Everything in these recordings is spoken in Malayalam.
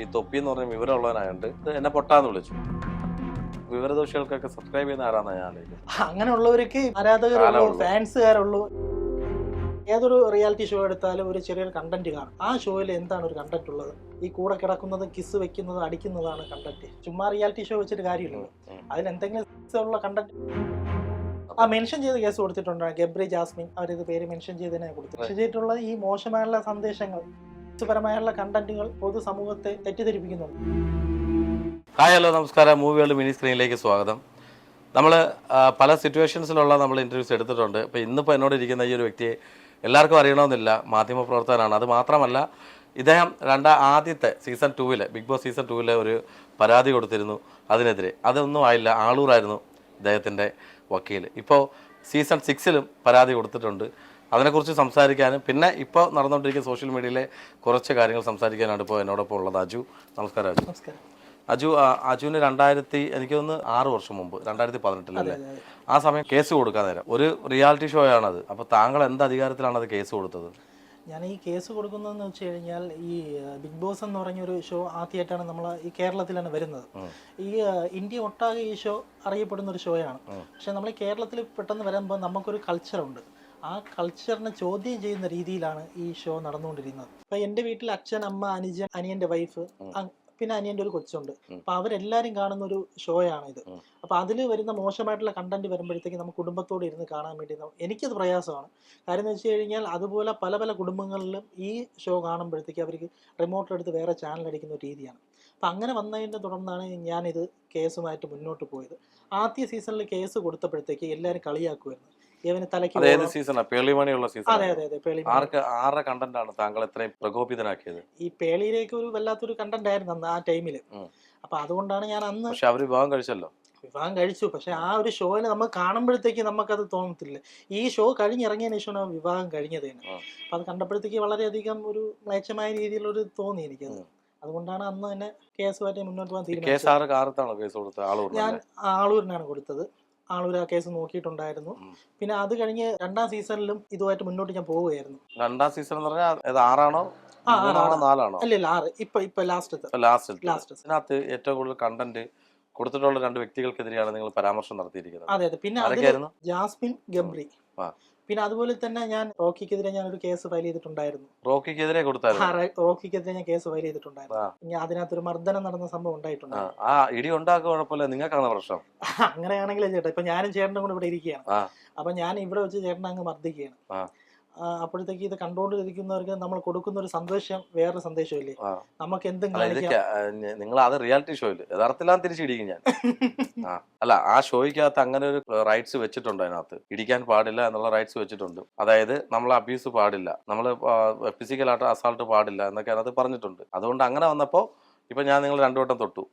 ഈ തൊപ്പി എന്ന് പറഞ്ഞ വിവരമുള്ളവനായോണ്ട് എന്നെ പൊട്ടാന്ന് വിളിച്ചു. വിവരദോഷികൾക്കൊക്കെ സബ്സ്ക്രൈബ് ചെയ്യുന്ന ആരാന്നാ ഞാൻ അങ്ങനെയുള്ളവർക്ക് ആരാധകരുള്ളൂ. ഫാൻസുകാരുള്ളൂ ഏതൊരു റിയാലിറ്റി ഷോ എടുത്താലും ഒരു ചെറിയൊരു കണ്ടന്റ് കാണും. ആ ഷോയിൽ എന്താണ് ഒരു കണ്ടന്റ് ഉള്ളത്? ഈ കൂടെ കിടക്കുന്നത് കിസ് വെക്കുന്നത് അടിക്കുന്നതാണ് കണ്ടന്റ് ചുമ്മാ റിയാലിറ്റി ഷോ വെച്ചിട്ട് കാര്യമില്ലല്ലോ. അതിൽ എന്തെങ്കിലും ഉള്ള കണ്ടന്റ് ആ മെൻഷൻ ചെയ്ത് കേസ് കൊടുത്തിട്ടുണ്ട്? ഗബ്രി ജാസ്മിൻ അവരിത് പേര് മെൻഷൻ ചെയ്തതിനെ കൊടുത്തു ചെയ്തിട്ടുള്ള ഈ മോശമായുള്ള സന്ദേശങ്ങൾ പരമായുള്ള കണ്ടന്റുകൾ പൊതുസമൂഹത്തെ തെറ്റിദ്ധരിപ്പിക്കുന്നുണ്ട്. ഹായ് ഹലോ നമസ്കാരം. മൂവികളുടെ മിനി സ്ക്രീനിലേക്ക് സ്വാഗതം. നമ്മൾ പല സിറ്റുവേഷൻസിലുള്ള നമ്മൾ ഇന്റർവ്യൂസ് എടുത്തിട്ടുണ്ട്. ഇപ്പോൾ ഇന്നിപ്പോൾ എന്നോട് ഇരിക്കുന്ന ഈ ഒരു വ്യക്തിയെ എല്ലാവർക്കും അറിയണമെന്നില്ല. മാധ്യമപ്രവർത്തകനാണ്. അത് മാത്രമല്ല ഇദ്ദേഹം രണ്ടാ ആദ്യത്തെ സീസൺ ടൂവിൽ ബിഗ് ബോസ് സീസൺ ടൂവിൽ ഒരു പരാതി കൊടുത്തിരുന്നു അതിനെതിരെ. അതൊന്നും ആയില്ല. ആളൂറായിരുന്നു ഇദ്ദേഹത്തിന്റെ വക്കീൽ ഇപ്പോൾ സീസൺ സിക്സിലും പരാതി കൊടുത്തിട്ടുണ്ട്. അതിനെക്കുറിച്ച് സംസാരിക്കാനും പിന്നെ ഇപ്പോൾ നടന്നുകൊണ്ടിരിക്കുന്ന സോഷ്യൽ മീഡിയയിലെ കുറച്ച് കാര്യങ്ങൾ സംസാരിക്കാനാണ് ഇപ്പോൾ എന്നോടൊപ്പം ഉള്ളത് അജു. നമസ്കാരം അജു. നമസ്കാരം. അജു അജുവിന് രണ്ടായിരത്തി എനിക്ക് തോന്നുന്നു ആറ് വർഷം മുമ്പ് രണ്ടായിരത്തി പതിനെട്ടിലല്ലേ. ആ സമയം കേസ് കൊടുക്കാൻ നേരം. ഒരു റിയാലിറ്റി ഷോ ആണത്. അപ്പോൾ താങ്കൾ എന്ത് അധികാരത്തിലാണ് അത് കേസ് കൊടുത്തത്? ഞാൻ ഈ കേസ് കൊടുക്കുന്നതെന്ന് വെച്ച് കഴിഞ്ഞാൽ ഈ ബിഗ് ബോസ് എന്ന് പറഞ്ഞൊരു ഷോ ആദ്യമായിട്ടാണ് നമ്മൾ ഈ കേരളത്തിലാണ് വരുന്നത്. ഈ ഇന്ത്യ ഒട്ടാകെ ഈ ഷോ അറിയപ്പെടുന്ന ഒരു ഷോയാണ്. പക്ഷെ നമ്മൾ കേരളത്തിൽ പെട്ടെന്ന് വരുമ്പോൾ നമുക്കൊരു കൾച്ചറുണ്ട് ആ കൾച്ചറിനെ ചോദ്യം ചെയ്യുന്ന രീതിയിലാണ് ഈ ഷോ നടന്നുകൊണ്ടിരിക്കുന്നത് ഇപ്പൊ എന്റെ വീട്ടിൽ അച്ഛൻ അമ്മ അനുജൻ അനിയന്റെ വൈഫ് പിന്നെ അനിയന്റെ ഒരു കൊച്ചുണ്ട്. അപ്പൊ അവരെല്ലാരും കാണുന്ന ഒരു ഷോയാണ് ഇത്. അപ്പൊ അതിൽ വരുന്ന മോശമായിട്ടുള്ള കണ്ടന്റ് വരുമ്പോഴത്തേക്ക് നമുക്ക് കുടുംബത്തോട് ഇരുന്ന് കാണാൻ വേണ്ടി എനിക്കത് പ്രയാസമാണ്. കാര്യം എന്ന് വെച്ച് കഴിഞ്ഞാൽ അതുപോലെ പല പല കുടുംബങ്ങളിലും ഈ ഷോ കാണുമ്പോഴത്തേക്ക് അവർക്ക് റിമോട്ട് എടുത്ത് വേറെ ചാനൽ അടിക്കുന്ന ഒരു രീതിയാണ്. അപ്പം അങ്ങനെ വന്നതിന്റെ തുടർന്നാണ് ഞാനിത് കേസുമായിട്ട് മുന്നോട്ട് പോയത്. ആദ്യ സീസണിൽ കേസ് കൊടുത്തപ്പോഴത്തേക്ക് എല്ലാവരും കളിയാക്കുമായിരുന്നു ഇവന് തലയ്ക്ക് അത് ഏത് പേളിമണിയുള്ള സീസൺ അതെ അതെ പേളി ആർക്ക് ആരുടെ കണ്ടന്റ് ആണ് താങ്കൾ എത്രയും പ്രകോപിതനാക്കിയത്? ഈ പേളിയിലേക്ക് ഒരു വല്ലാത്തൊരു കണ്ടന്റ് ആയിരുന്നു അന്ന് ആ ടൈമിൽ. അപ്പൊ അതുകൊണ്ടാണ് ഞാൻ അന്ന് പക്ഷെ അവർ വിവാഹം കഴിച്ചല്ലോ? വിവാഹം കഴിച്ചു. പക്ഷെ ആ ഒരു ഷോയിൽ നമ്മൾ കാണുമ്പോഴത്തേക്ക് നമുക്കത് തോന്നത്തില്ല. ഈ ഷോ കഴിഞ്ഞിറങ്ങിയതിന് ശേഷമാണ് വിവാഹം കഴിഞ്ഞത് തന്നെ. അപ്പൊ അത് കണ്ടപ്പോഴത്തേക്ക് വളരെയധികം ഒരു മ്ലേച്ഛമായ രീതിയിലൊരു തോന്നി എനിക്കത്. അതുകൊണ്ടാണ് അന്ന് തന്നെ കേസുമായിട്ട് മുന്നോട്ട് പോകാൻ തീരുമാനിച്ചത്. ഞാൻ ആളൂരിനാണ് കൊടുത്തത്. ആളൂർ ആ കേസ് നോക്കിയിട്ടുണ്ടായിരുന്നു. പിന്നെ അത് കഴിഞ്ഞ് രണ്ടാം സീസണിലും ഇതുമായിട്ട് മുന്നോട്ട് ഞാൻ പോവുകയായിരുന്നു. രണ്ടാം സീസൺ എന്ന് പറഞ്ഞാൽ ആറാണോ. നാലാണോ? അല്ല ആറ്. ഇപ്പൊ ഇപ്പൊ ലാസ്റ്റ് ലാസ്റ്റ് ഇതിനകത്ത് ഏറ്റവും കൂടുതൽ കണ്ടന്റ് കൊടുത്തിട്ടുള്ള രണ്ട് വ്യക്തികൾക്കെതിരെയാണ് നിങ്ങൾ പരാമർശം നടത്തിയിരിക്കുന്നത്. അതെ അതെ. പിന്നെ ജാസ്മിൻ ഗംബ്രി. പിന്നെ അതുപോലെ തന്നെ ഞാൻ റോക്കിക്കെതിരെ ഞാൻ ഒരു കേസ് ഫയൽ ചെയ്തിട്ടുണ്ടായിരുന്നു. റോക്കിക്കെതിരെ റോക്കിക്കെതിരെ ഞാൻ കേസ് ഫയൽ ചെയ്തിട്ടുണ്ടായിരുന്നു. അതിനകത്ത് ഒരു മർദ്ദനം നടന്ന സംഭവം ഉണ്ടായിട്ടുണ്ട്. ആ ഇടി ഉണ്ടാക്കുക കുഴപ്പമില്ല. നിങ്ങൾക്കാണ് പ്രശ്നം? അങ്ങനെയാണെങ്കിലും ചേട്ടാ. ഇപ്പൊ ഞാനും ചേട്ടനും കൂടെ ഇവിടെ ഇരിക്കുകയാണ്. അപ്പൊ ഞാൻ ഇവിടെ വെച്ച് ചേട്ടനെ അങ്ങ് മർദ്ദിക്കുകയാണ്. അപ്പോഴത്തേക്ക് ഇത് കണ്ടുകൊണ്ടിരിക്കുന്നവർക്ക് നമ്മൾ കൊടുക്കുന്ന ഒരു സന്ദേശം വേറൊരു സന്ദേശമില്ലേ ഇല്ലേ നമുക്ക് എന്തെങ്കിലും നിങ്ങൾ അത് റിയാലിറ്റി ഷോയിൽ യഥാർത്ഥത്തിലാണ് തിരിച്ചിടിക്കും ഞാൻ. അല്ല ആ ഷോയ്ക്കകത്ത് അങ്ങനെ ഒരു റൈറ്റ്സ് വെച്ചിട്ടുണ്ട് അതിനകത്ത്. ഇടിക്കാൻ പാടില്ല എന്നുള്ള റൈറ്റ്സ് വെച്ചിട്ടുണ്ട്. അതായത് നമ്മൾ അബ്യൂസ് പാടില്ല. നമ്മൾ ഫിസിക്കലായിട്ട് അസാൾട്ട് പാടില്ല എന്നൊക്കെ അതിനകത്ത് പറഞ്ഞിട്ടുണ്ട്. അതുകൊണ്ട് അങ്ങനെ വന്നപ്പോൾ ഇപ്പൊ ഞാൻ നിങ്ങൾ രണ്ടു വട്ടം തൊട്ടു.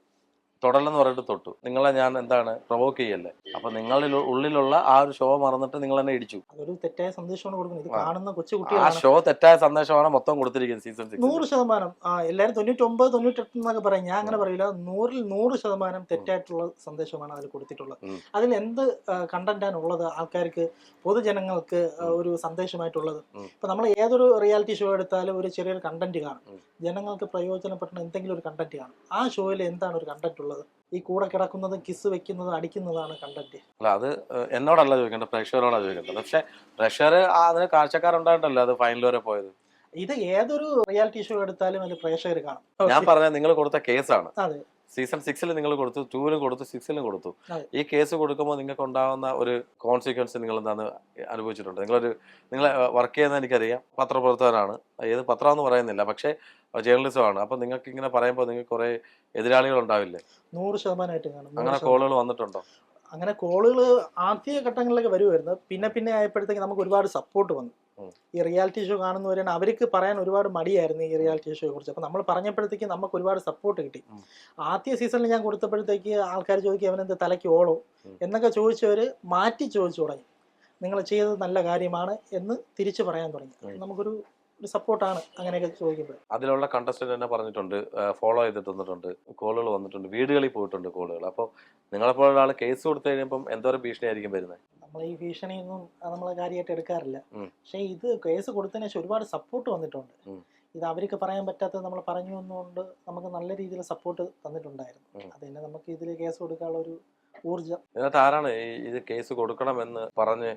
തൊടലെന്ന് പറഞ്ഞിട്ട് തൊട്ടു. നിങ്ങളെ ഞാൻ എന്താണ് പ്രൊവോക്ക് ചെയ്യല്ലേ? അപ്പൊ നിങ്ങളിൽ ഉള്ളിലുള്ള ആ ഒരു ഷോ മറന്നിട്ട് നിങ്ങൾ എന്നെ ഇടിച്ചു. അതൊരു തെറ്റായ സന്ദേശമാണ് കൊടുക്കുന്നത്. ഇത്. കാണുന്ന കൊച്ചു ആ കുട്ടികളാണ് ഷോ തെറ്റായ സന്ദേശമാണ് മൊത്തം കൊടുത്തിരിക്കുന്നത് സീസൺ നൂറ് സിക്സ് ശതമാനം. ആ എല്ലാവരും തൊണ്ണൂറ്റൊമ്പത് തൊണ്ണൂറ്റെട്ട് എന്നൊക്കെ പറയും. ഞാൻ അങ്ങനെ പറയില്ല. നൂറിൽ നൂറ് ശതമാനം തെറ്റായിട്ടുള്ള സന്ദേശമാണ് അതിൽ കൊടുത്തിട്ടുള്ളത്. ഉം. അതിൽ എന്ത് കണ്ടന്റാണ് ഉള്ളത് ആൾക്കാർക്ക് പൊതുജനങ്ങൾക്ക് ആ, ഒരു സന്ദേശമായിട്ടുള്ളത്? ഉം. ഇപ്പൊ നമ്മൾ ഏതൊരു റിയാലിറ്റി ഷോ എടുത്താലും ഒരു ചെറിയൊരു കണ്ടന്റ് കാണും. ഉം. ജനങ്ങൾക്ക് പ്രയോജനപ്പെടുന്ന എന്തെങ്കിലും ഒരു കണ്ടന്റ് കാണും. ആ ഷോയിൽ എന്താണ് ഒരു കണ്ടന്റ് ഉള്ളത്? ഈ കൂടെ കിടക്കുന്നതും കിസ് വെക്കുന്നതും അടിക്കുന്നതാണ് കണ്ടന്റ് അല്ല അത് എന്നോടല്ല ചോദിക്കേണ്ടത് പ്രേക്ഷകരോടാണ് ചോദിക്കേണ്ടത്. പക്ഷെ പ്രേക്ഷകർ അതിന് കാഴ്ചക്കാരുണ്ടായിട്ടല്ലോ അത് ഫൈനൽ വരെ പോയത്? ഇത് ഏതൊരു റിയാലിറ്റി ഷോ എടുത്താലും അതിൽ പ്രേക്ഷകർ കാണും. ഞാൻ പറഞ്ഞത് നിങ്ങൾ കൊടുത്ത കേസാണ് അതെ. സീസൺ സിക്സിൽ നിങ്ങൾ കൊടുത്തു ടൂവിലും കൊടുത്തു സിക്സിലും കൊടുത്തു. ഈ കേസ് കൊടുക്കുമ്പോൾ നിങ്ങൾക്ക് ഉണ്ടാകുന്ന ഒരു കോൺസിക്വൻസ് നിങ്ങൾ എന്താണ് അനുഭവിച്ചിട്ടുണ്ട്? നിങ്ങളൊരു നിങ്ങൾ വർക്ക് ചെയ്യുന്ന എനിക്കറിയാം. പത്രപ്രവർത്തകനാണ്. ഏത് പത്രം എന്ന് പറയുന്നില്ല. പക്ഷേ ജേർണലിസം ആണ്. അപ്പൊ നിങ്ങൾക്ക് ഇങ്ങനെ പറയുമ്പോൾ നിങ്ങൾക്ക് കുറെ എതിരാളികൾ ഉണ്ടാവില്ലേ? നൂറ് ശതമാനമായിട്ട് അങ്ങനെ കോളുകൾ വന്നിട്ടുണ്ടോ? അങ്ങനെ കോളുകൾ ആദ്യ ഘട്ടങ്ങളിലൊക്കെ വരുമായിരുന്നു. പിന്നെ പിന്നെ ആയപ്പോഴത്തേക്ക് നമുക്ക് ഒരുപാട് സപ്പോർട്ട് വന്നു. ഈ റിയാലിറ്റി ഷോ കാണുന്നവരാണ് അവർക്ക് പറയാൻ ഒരുപാട് മടിയായിരുന്നു ഈ റിയാലിറ്റി ഷോയെ കുറിച്ച്. അപ്പൊ നമ്മൾ പറഞ്ഞപ്പോഴത്തേക്ക് നമുക്ക് ഒരുപാട് സപ്പോർട്ട് കിട്ടി. ആദ്യ സീസണിൽ ഞാൻ കൊടുത്തപ്പോഴത്തേക്ക് ആൾക്കാർ ചോദിക്കും അവനെന്ത് തലയ്ക്ക് ഓളോ? എന്നൊക്കെ ചോദിച്ചവര് മാറ്റി ചോദിച്ചു തുടങ്ങി. നിങ്ങൾ ചെയ്തത് നല്ല കാര്യമാണ് എന്ന് തിരിച്ചു പറയാൻ തുടങ്ങി. നമുക്കൊരു ഒരു സപ്പോർട്ടാണ് അങ്ങനെയൊക്കെ ചോദിക്കുമ്പോൾ അതിലുള്ള കണ്ടസ്റ്റന്റ് തന്നെ പറഞ്ഞിട്ടുണ്ട് ഫോളോ ചെയ്തിട്ട് തന്നിട്ടുണ്ട് കോളുകൾ വന്നിട്ടുണ്ട് വീടുകളിൽ പോയിട്ടുണ്ട് കോളുകൾ അപ്പോൾ നിങ്ങളെപ്പോലുള്ള ഒരാൾ കേസ് കൊടുത്തു കഴിയുമ്പം എന്തോരം ഭീഷണിയായിരിക്കും വരുന്നത് നമ്മൾ ഈ ഭീഷണിയൊന്നും നമ്മൾ കാര്യമായിട്ട് എടുക്കാറില്ല. പക്ഷേ ഇത് കേസ് കൊടുത്തതിന് ശേഷം ഒരുപാട് സപ്പോർട്ട് വന്നിട്ടുണ്ട്. ഇത് അവർക്ക് പറയാൻ പറ്റാത്തത് നമ്മൾ പറഞ്ഞു വന്നുകൊണ്ട് നമുക്ക് നല്ല രീതിയിൽ സപ്പോർട്ട് തന്നിട്ടുണ്ടായിരുന്നു. അത് തന്നെ നമുക്ക് ഇതിൽ കേസ് കൊടുക്കാനുള്ള ഒരു ഊർജം ഇതിനകത്ത് ആരാണ് ഈ ഇത് കേസ് കൊടുക്കണമെന്ന് പറഞ്ഞ്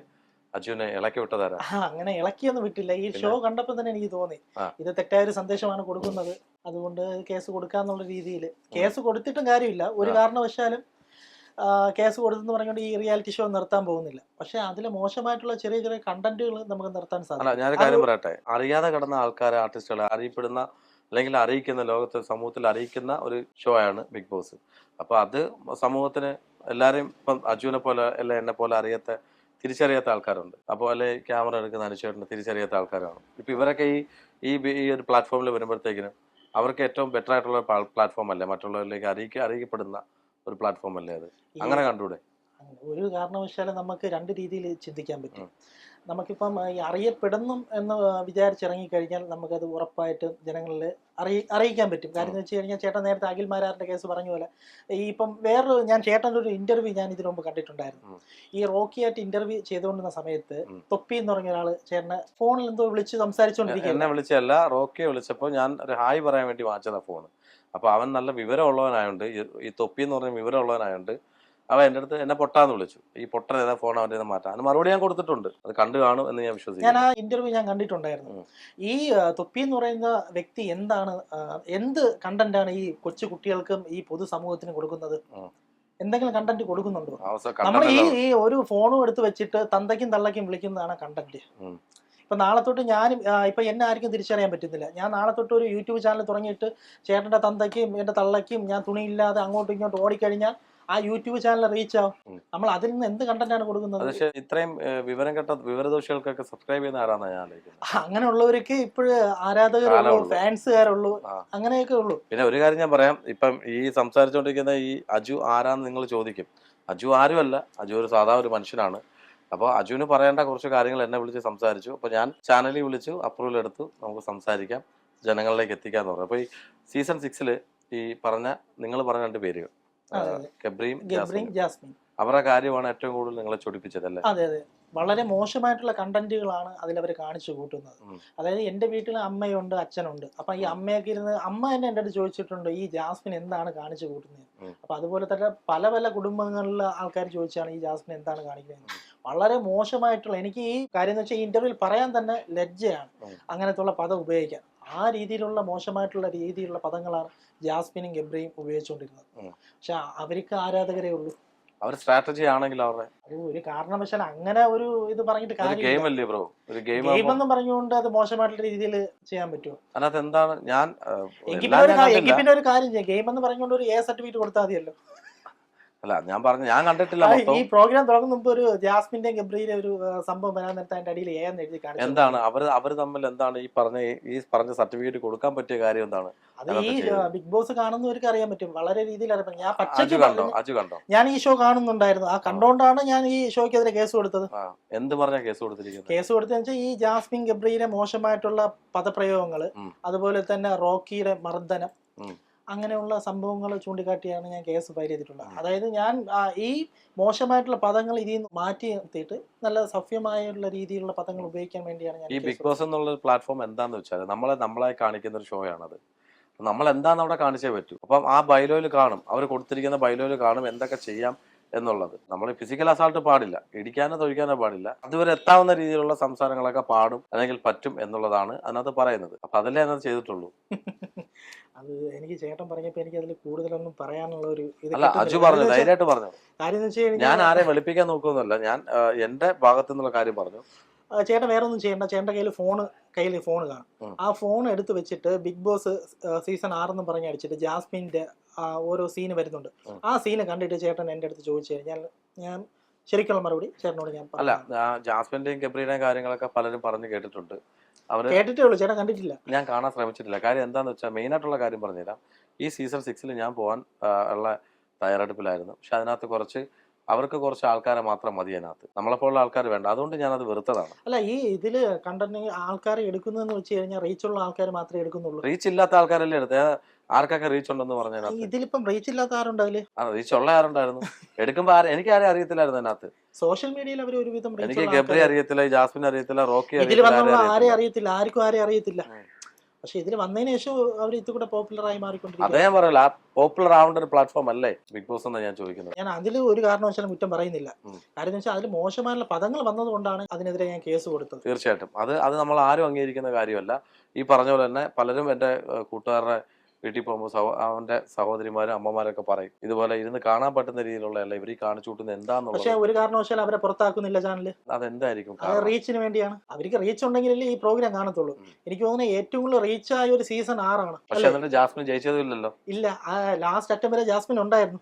അജുവിനെ ഇളക്കി വിട്ടതാരാ? ആ, അങ്ങനെ ഇളക്കിയൊന്നും വിട്ടില്ല. ഈ ഷോ കണ്ടപ്പോൾ തന്നെ എനിക്ക് തോന്നി. ഇത് തെറ്റായ ഒരു സന്ദേശമാണ് കൊടുക്കുന്നത്. അതുകൊണ്ട് കേസ് കൊടുക്കാന്നുള്ള രീതിയിൽ കേസ് കൊടുത്തിട്ടും കാര്യമില്ല. ഒരു കാരണവശാലും കേസ് കൊടുത്തെന്ന് പറഞ്ഞുകൊണ്ട് ഈ റിയാലിറ്റി ഷോ നിർത്താൻ പോകുന്നില്ല. പക്ഷെ അതിലെ മോശമായിട്ടുള്ള ചെറിയ ചെറിയ കണ്ടന്റുകൾ നമുക്ക് നിർത്താൻ സാധിക്കും. ഞാൻ കാര്യം പറയട്ടെ? അറിയാതെ കിടന്ന ആൾക്കാരെ ആർട്ടിസ്റ്റുകളെ അറിയപ്പെടുന്ന അല്ലെങ്കിൽ അറിയിക്കുന്ന ലോകത്തെ സമൂഹത്തിൽ അറിയിക്കുന്ന ഒരു ഷോ ആണ് ബിഗ് ബോസ്. അപ്പൊ അത് സമൂഹത്തിന് എല്ലാരെയും ഇപ്പം അജുവിനെ പോലെ അല്ല എന്നെ പോലെ അറിയാത്ത തിരിച്ചറിയാത്ത ആൾക്കാരുണ്ട്. അപ്പോൾ അല്ലെ ക്യാമറ എടുക്കുന്ന അനുശേഷന് തിരിച്ചറിയാത്ത ആൾക്കാരാണ്. ഇപ്പം ഇവരൊക്കെ ഈ ഈ ഈ ഒരു പ്ലാറ്റ്ഫോമിൽ വരുമ്പോഴത്തേക്കിനും അവർക്ക് ഏറ്റവും ബെറ്റർ ആയിട്ടുള്ള പ്ലാറ്റ്ഫോം അല്ലേ? മറ്റുള്ളവരിലേക്ക് അറിയിക്ക അറിയിക്കപ്പെടുന്ന ഒരു പ്ലാറ്റ്ഫോം അല്ലേ അത്? അങ്ങനെ കണ്ടൂടെ? ഒരു കാരണവശാലും നമുക്ക് രണ്ട് രീതിയിൽ ചിന്തിക്കാൻ പറ്റും. നമുക്കിപ്പം ഈ അറിയപ്പെടുന്നു എന്ന് വിചാരിച്ചിറങ്ങിക്കഴിഞ്ഞാൽ നമുക്കത് ഉറപ്പായിട്ടും ജനങ്ങളിൽ അറിയി അറിയിക്കാൻ പറ്റും. കാര്യം എന്ന് വെച്ച് കഴിഞ്ഞാൽ ചേട്ടൻ നേരത്തെ അഖിൽ മാരാറിന്റെ കേസ് പറഞ്ഞ പോലെ ഈ ഇപ്പം വേറൊരു ഞാൻ ചേട്ടന്റെ ഒരു ഇന്റർവ്യൂ ഞാൻ ഇതിനു മുമ്പ് കണ്ടിട്ടുണ്ടായിരുന്നു. ഈ റോക്കിയായിട്ട് ഇന്റർവ്യൂ ചെയ്തുകൊണ്ടിരുന്ന സമയത്ത് തൊപ്പി എന്ന് പറഞ്ഞ ഒരാൾ ചേട്ടനെ ഫോണിൽ എന്തോ വിളിച്ച് എന്നെ സംസാരിച്ചുകൊണ്ടിരിക്കുകയാണ് വിളിച്ചല്ല റോക്കിയെ വിളിച്ചപ്പോൾ ഞാൻ ഒരു ഹായ് പറയാൻ വേണ്ടി വാങ്ങിച്ചതാണ് ഫോൺ അപ്പോൾ അവൻ നല്ല വിവരമുള്ളവനായോണ്ട് ഈ- ഈ തൊപ്പി എന്ന് പറഞ്ഞ വിവരമുള്ളവനായോണ്ട് അവൻ എന്റെ അടുത്ത് എന്നെ പൊട്ടാന്ന് വിളിച്ചു. ഈ പൊട്ടൻ ഏതാ ഫോൺ അവന്റെ നിന്ന് അതിന് മറുപടി ഞാൻ കൊടുത്തിട്ടുണ്ട്. അത് കണ്ടു കാണും എന്ന് ഞാൻ ഞാൻ ആ ഇന്റർവ്യൂ ഞാൻ കണ്ടിട്ടുണ്ടായിരുന്നു. ഈ തൊപ്പി എന്ന് പറയുന്ന വ്യക്തി എന്താണ് എന്ത് കണ്ടന്റ് ആണ് ഈ കൊച്ചു കുട്ടികൾക്കും ഈ പൊതുസമൂഹത്തിനും കൊടുക്കുന്നത്? എന്തെങ്കിലും കണ്ടന്റ് കൊടുക്കുന്നുണ്ടോ? നമ്മൾ ഈ ഈ ഒരു ഫോണും എടുത്ത് വെച്ചിട്ട് തന്തയ്ക്കും തള്ളയ്ക്കും വിളിക്കുന്നതാണ് കണ്ടന്റ്. ഇപ്പൊ നാളെ തൊട്ട് ഞാനും ഇപ്പൊ എന്നെ ആർക്കും തിരിച്ചറിയാൻ പറ്റുന്നില്ല. ഞാൻ നാളെ തൊട്ട് ഒരു യൂട്യൂബ് ചാനൽ തുടങ്ങിയിട്ട് ചേട്ടന്റെ തന്തയ്ക്കും എന്റെ തള്ളയ്ക്കും ഞാൻ തുണിയില്ലാതെ അങ്ങോട്ടും ഇങ്ങോട്ടും ഓടിക്കഴിഞ്ഞാൽ ആ യൂട്യൂബ് ചാനൽ റീച്ച് ആവും. നമ്മൾ അതിൽ നിന്ന് എന്ത് കണ്ടന്റ് ആണ് കൊടുക്കുന്നത്? പക്ഷേ ഇത്രയും വിവരം കേട്ട വിവരദോഷികൾക്കൊക്കെ സബ്സ്ക്രൈബ് ചെയ്യുന്ന ആരാന്നാ ഞാൻ ആലോചിക്കുന്നത്. അങ്ങനെയുള്ളവർക്ക് ഇപ്പോഴ് ആരാധകരുള്ളൂ. ഫാൻസുകാരുള്ളൂ അങ്ങനെയൊക്കെ ഉള്ളൂ. പിന്നെ ഒരു കാര്യം ഞാൻ പറയാം ഇപ്പം ഈ സംസാരിച്ചുകൊണ്ടിരിക്കുന്ന ഈ അജു ആരാന്ന് നിങ്ങൾ ചോദിക്കും. അജു ആരുമല്ല അജു ഒരു സാധാ ഒരു മനുഷ്യനാണ്. അപ്പോൾ അജുവിന് പറയേണ്ട കുറച്ച് കാര്യങ്ങൾ എന്നെ വിളിച്ച് സംസാരിച്ചു. അപ്പോൾ ഞാൻ ചാനലിൽ വിളിച്ചു അപ്രൂവൽ എടുത്തു നമുക്ക് സംസാരിക്കാം ജനങ്ങളിലേക്ക് എത്തിക്കാന്ന് പറഞ്ഞു. അപ്പോൾ ഈ സീസൺ സിക്സിൽ ഈ പറഞ്ഞ നിങ്ങൾ പറഞ്ഞ രണ്ട് പേരുകൾ. ഗബ്രിയും ജാസ്മിൻ. അവരുടെ കാര്യമാണ് ഏറ്റവും കൂടുതൽ നിങ്ങളെ ചൊടിപ്പിച്ചത് അല്ലേ? അതെ അതെ. വളരെ മോശമായിട്ടുള്ള കണ്ടന്റുകളാണ് അതിൽ അവർ കാണിച്ചു കൂട്ടുന്നത്. അതായത് എന്റെ വീട്ടിൽ അമ്മയുണ്ട് അച്ഛനുണ്ട്. അപ്പൊ ഈ. അമ്മയൊക്കെ ഇരുന്ന് അമ്മ തന്നെ എന്റെ അടുത്ത് ചോദിച്ചിട്ടുണ്ട് ഈ ജാസ്മിൻ എന്താണ് കാണിച്ചു കൂട്ടുന്നത്. അപ്പൊ അതുപോലെ തന്നെ പല പല കുടുംബങ്ങളിലെ ആൾക്കാർ ചോദിച്ചാണ് ഈ ജാസ്മിൻ എന്താണ് കാണിക്കുന്നത്. വളരെ മോശമായിട്ടുള്ള എനിക്ക് ഈ കാര്യം എന്ന് വെച്ചാൽ ഈ ഇന്റർവ്യൂവിൽ പറയാൻ തന്നെ ലജ്ജയാണ്. അങ്ങനത്തെ അങ്ങനത്തുള്ള പദം ഉപയോഗിക്കാൻ. ആ രീതിയിലുള്ള മോശമായിട്ടുള്ള രീതിയിലുള്ള പദങ്ങളാണ് ജാസ്മിനും ഗബ്രയും ഉപയോഗിച്ചുകൊണ്ടിരുന്നത്. പക്ഷെ അവർക്ക് ആരാധകരെ ഉള്ളൂ. അവർ സ്ട്രാറ്റജി ആണെങ്കിൽ അവരുടെ ഒരു കാരണവശാൽ അങ്ങനെ ഒരു ഇത് പറഞ്ഞിട്ട് കാര്യമില്ല. ബ്രോ ഒരു ഗെയിം ഗെയിം എന്നും പറഞ്ഞുകൊണ്ട് അത് മോശമായിട്ടുള്ള രീതിയിൽ ചെയ്യാൻ പറ്റുമോ? അതിനകത്ത് എന്താണ്? ഞാൻ ഏഹ്, എങ്കിൽ എല്ലാം പിന്നെ ഒരു ഞാൻ കാ- കണ്ടില്ല. എങ്കിൽ പിന്നെ ഒരു കാര്യം ചെയ്യാം. ഗെയിം എന്ന് പറഞ്ഞുകൊണ്ട് ഒരു എ സർട്ടിഫിക്കറ്റ് കൊടുത്താൽ മതിയല്ലോ. അല്ല ഞാൻ പറഞ്ഞു ഞാൻ കണ്ടിട്ടില്ല ഈ പ്രോഗ്രാം തുടങ്ങുന്ന മുമ്പ് ഒരു ജാസ്മിന്റെ ഗബ്രിയിലെ ഒരു സംഭവം വരാൻ നേരത്തെ അതിന്റെ അടിയിൽ എ എന്ന് എഴുതി കാണിച്ചു എന്താണ്? അവർ അവർ തമ്മിൽ എന്താണ് ഈ പറഞ്ഞ ഈ പറഞ്ഞ സർട്ടിഫിക്കറ്റ് കൊടുക്കാൻ പറ്റിയ കാര്യം എന്താണ്? അത് ഈ ബിഗ് ബോസ് കാണുന്നവർക്ക് അറിയാൻ പറ്റും. വളരെ രീതിയിൽ അറിയാം ഞാൻ പച്ചയ്ക്ക് കണ്ടോ? അജു കണ്ടോ? ഞാൻ ഈ ഷോ കാണുന്നുണ്ടായിരുന്നു. ആ കണ്ടോണ്ടാണ് ഞാൻ ഈ ഷോയ്ക്കെതിരെ കേസ് കൊടുത്തത്. എന്ത് പറഞ്ഞ കേസ് കൊടുത്തിരിക്കുന്നത്? കേസ് കൊടുത്തതെന്ന് വെച്ചാൽ ഈ ജാസ്മിൻ ഗബ്രിയിലെ മോശമായിട്ടുള്ള പദപ്രയോഗങ്ങൾ അതുപോലെ തന്നെ റോക്കിയുടെ മർദ്ദനം. അങ്ങനെയുള്ള സംഭവങ്ങൾ ചൂണ്ടിക്കാട്ടിയാണ് ഞാൻ കേസ് ഫയൽ ചെയ്തിട്ടുള്ളത്. അതായത് ഞാൻ ഈ മോശമായിട്ടുള്ള പദങ്ങൾ ഇതിൽ നിന്ന് മാറ്റി നിർത്തിയിട്ട് നല്ല സഭ്യമായുള്ള രീതിയിലുള്ള പദങ്ങൾ ഉപയോഗിക്കാൻ വേണ്ടിയാണ് ഞാൻ ഈ ബിഗ് ബോസ് എന്നുള്ള പ്ലാറ്റ്ഫോം എന്താണെന്ന് വെച്ചാൽ നമ്മളെ നമ്മളെ കാണിക്കുന്ന ഒരു ഷോ ആണത് നമ്മൾ എന്താണ് അവിടെ കാണിച്ചേ പറ്റൂ. അപ്പം ആ ബൈലോയിൽ കാണും. അവർ കൊടുത്തിരിക്കുന്ന ബൈലോയിൽ കാണും എന്തൊക്കെ ചെയ്യാം എന്നുള്ളത്. നമ്മൾ ഫിസിക്കൽ അസാൾട്ട് പാടില്ല. ഇടിക്കാനോ തൊഴിക്കാനോ പാടില്ല. അതുവരെ എത്താവുന്ന രീതിയിലുള്ള സംസാരങ്ങളൊക്കെ പാടും അല്ലെങ്കിൽ പറ്റും എന്നുള്ളതാണ് അതിനകത്ത് പറയുന്നത്. അപ്പൊ അതല്ലേ അതിനകത്ത് ചെയ്തിട്ടുള്ളൂ. അത് എനിക്ക് ചേട്ടൻ പറഞ്ഞപ്പോൾ എനിക്ക് അതിൽ കൂടുതലൊന്നും പറയാനുള്ള ഒരു ഇത് അല്ല അജു പറഞ്ഞു? ധൈര്യമായിട്ട് പറഞ്ഞു? കാര്യം എന്ന് വെച്ച് ഞാൻ ആരെ വെളുപ്പിക്കാൻ നോക്കുന്നില്ല ഞാൻ എന്റെ ഭാഗത്തു നിന്നുള്ള കാര്യം പറഞ്ഞു? ചേട്ടൻ വേറെ ഒന്നും ചെയ്യണ്ട. ചേട്ടന്റെ കയ്യിൽ ഫോണ് കയ്യിൽ ഫോൺ കാണും. ആ ഫോൺ എടുത്ത് വെച്ചിട്ട് ബിഗ് ബോസ് സീസൺ ആറെന്ന് പറഞ്ഞ് അടിച്ചിട്ട് ജാസ്മിന്റെ ആ, ഓരോ സീന് വരുന്നുണ്ട്. ആ സീന് കണ്ടിട്ട് ചേട്ടൻ എന്റെ അടുത്ത് ചോദിച്ചു കഴിഞ്ഞാൽ ഞാൻ ശരിക്കുള്ള മറുപടി ചേട്ടനോട് ഞാൻ അല്ല ജാസ്മിന്റെയും കബ്രീടെയും കാര്യങ്ങളൊക്കെ പലരും പറഞ്ഞു കേട്ടിട്ടുണ്ട്. അവർ കേട്ടിട്ടേ ഉള്ളൂ. ചേട്ടൻ കണ്ടിട്ടില്ല. ഞാൻ കാണാൻ ശ്രമിച്ചിട്ടില്ല. കാര്യം എന്താന്ന് വെച്ചാൽ മെയിൻ ആയിട്ടുള്ള കാര്യം പറഞ്ഞുതരാം. ഈ സീസൺ സിക്സിൽ ഞാൻ പോകാൻ ഉള്ള തയ്യാറെടുപ്പിലായിരുന്നു. പക്ഷെ അതിനകത്ത് കുറച്ച് അവർക്ക് കുറച്ച് ആൾക്കാരെ മാത്രം മതി അതിനകത്ത്. നമ്മളെപ്പോലുള്ള ആൾക്കാർ വേണ്ട. അതുകൊണ്ട് ഞാനത് വെറുത്തതാണ്. അല്ല ഈ ഇതിൽ കണ്ടന്റ് ആൾക്കാരെ എടുക്കുന്നതെന്ന് വെച്ച് കഴിഞ്ഞാൽ റീച്ചുള്ള ആൾക്കാർ മാത്രമേ എടുക്കുന്നുള്ളൂ. റീച്ച് ഇല്ലാത്ത ആൾക്കാരല്ലേ എടുത്തത് ആർക്കൊക്കെ റീച്ച് ഉണ്ടെന്ന് പറഞ്ഞാൽ ഇതിലിപ്പം റീച്ച് ഇല്ലാത്ത ആരുണ്ട് അതിൽ? ആ റീച്ച് ഉള്ള ആരുണ്ടായിരുന്നു? എടുക്കുമ്പോ ആരെ എനിക്ക് ആരെയും അറിയത്തില്ലായിരുന്നു അതിനകത്ത്. സോഷ്യൽ മീഡിയയിൽ അവർ ഒരുവിധം എനിക്ക് ഗബ്രി അറിയത്തില്ല ജാസ്മിൻ അറിയത്തില്ല റോക്കി ഇതിൽ വന്നുള്ള ആരെയും അറിയത്തില്ല. ആർക്കും ആരെ അറിയത്തില്ല. പക്ഷെ ഇതിൽ വന്നതിന് ശേഷം അവർ ഇത് കൂടെ പോപ്പുലറായി മാറിക്കൊണ്ടിരിക്കും അതേ ഞാൻ പറയല പോപ്പുലർ ആവേണ്ട ഒരു പ്ലാറ്റ്ഫോം അല്ലേ? ബിഗ് ബോസ് എന്നാണ് ഞാൻ ചോദിക്കുന്നത്. ഞാൻ അതിൽ ഒരു കാരണവശാലും കുറ്റം പറയുന്നില്ല. കാരണം കാര്യം വെച്ചാൽ അതിൽ മോശമായുള്ള പദങ്ങൾ വന്നതുകൊണ്ടാണ് അതിനെതിരെ ഞാൻ കേസ് കൊടുത്തത്. തീർച്ചയായിട്ടും. അത് അത് നമ്മൾ ആരും അംഗീകരിക്കുന്ന കാര്യമല്ല. ഈ പറഞ്ഞ പോലെ തന്നെ പലരും എന്റെ കൂട്ടുകാരുടെ വീട്ടിൽ പോകുമ്പോൾ സഹോ അവന്റെ സഹോദരിമാരും അമ്മമാരൊക്കെ പറയും. ഇതുപോലെ ഇരുന്ന് കാണാൻ പറ്റുന്ന രീതിയിലുള്ള അല്ല ഇവർ ഈ കാണിച്ചു കൂട്ടുന്നത് എന്താണെന്നുള്ളത് പക്ഷേ ഒരു കാരണവശാലും അവരെ പുറത്താക്കുന്നില്ല ചാനൽ അതെന്തായിരിക്കും അത് റീച്ചിന് വേണ്ടിയാണ്. അവർക്ക് റീച്ച് ഉണ്ടെങ്കിലല്ലേ ഈ പ്രോഗ്രാം കാണത്തുള്ളൂ. എനിക്ക് തോന്നുന്നത് ഏറ്റവും കൂടുതൽ റീച്ച് ആയ ഒരു സീസൺ ആറാണ്. പക്ഷെ? എന്നിട്ട് ജാസ്മിൻ ജയിച്ചതില്ലല്ലോ ഇല്ല. ലാസ്റ്റ് അറ്റം വരെ ജാസ്മിൻ ഉണ്ടായിരുന്നു.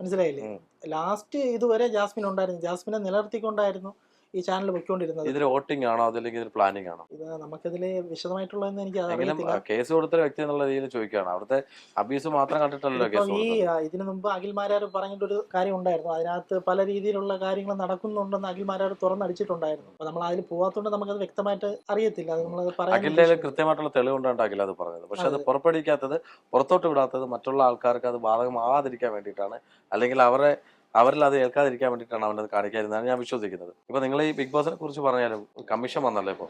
മനസ്സിലായില്ലേ? ലാസ്റ്റ് ഇതുവരെ ജാസ്മിൻ ഉണ്ടായിരുന്നു. ജാസ്മിനെ നിലനിർത്തിക്കൊണ്ടായിരുന്നു. ഈ ചാനൽ പൊയ്ക്കൊണ്ടിരുന്നത് ഇതിൽ വോട്ടിംഗ് ആണോ? അതല്ലെങ്കിൽ ഇതിൽ പ്ലാനിംഗ് ആണോ? ഇത് നമുക്കിതിൽ വിശദമായിട്ടുള്ളതെന്ന് എനിക്ക് എങ്കിലും കേസ് കൊടുത്ത വ്യക്തി എന്നുള്ള രീതിയിൽ ചോദിക്കുകയാണ്. അവിടുത്തെ അബ്യൂസ് മാത്രം കണ്ടിട്ടല്ലോ കേസ് ഈ ഇതിനു മുമ്പ് അഖിൽമാരാർ പറഞ്ഞിട്ടൊരു കാര്യം ഉണ്ടായിരുന്നു. അതിനകത്ത് പല രീതിയിലുള്ള കാര്യങ്ങൾ നടക്കുന്നുണ്ടെന്ന് അഖിൽമാരാർ തുറന്നടിച്ചിട്ടുണ്ടായിരുന്നു. അപ്പൊ നമ്മൾ അതിൽ പോവാത്തോണ്ട് നമുക്കത് വ്യക്തമായിട്ട് അറിയത്തില്ല. അത് പറയാൻ അഖിലിന്റെ. കൃത്യമായിട്ടുള്ള തെളിവുണ്ടാണ് അഖിൽ അത് പറഞ്ഞത്. പക്ഷെ അത് അതെ. പുറപ്പെടുവിക്കാത്തത് പുറത്തോട്ട് വിടാത്തത് മറ്റുള്ള ആൾക്കാർക്ക് അത് ബാധകമാവാതിരിക്കാൻ വേണ്ടിയിട്ടാണ്. അല്ലെങ്കിൽ അവരെ അവരിൽ അത് ഏൽക്കാതിരിക്കാൻ വേണ്ടിട്ടാണ് അവനത് കാണിക്കാതിരുന്നതാണ് ഞാൻ വിശ്വസിക്കുന്നത്. ഇപ്പൊ നിങ്ങൾ ഈ ബിഗ് ബോസിനെ കുറിച്ച് പറഞ്ഞാലും കമ്മീഷൻ വന്നല്ലോ ഇപ്പൊ.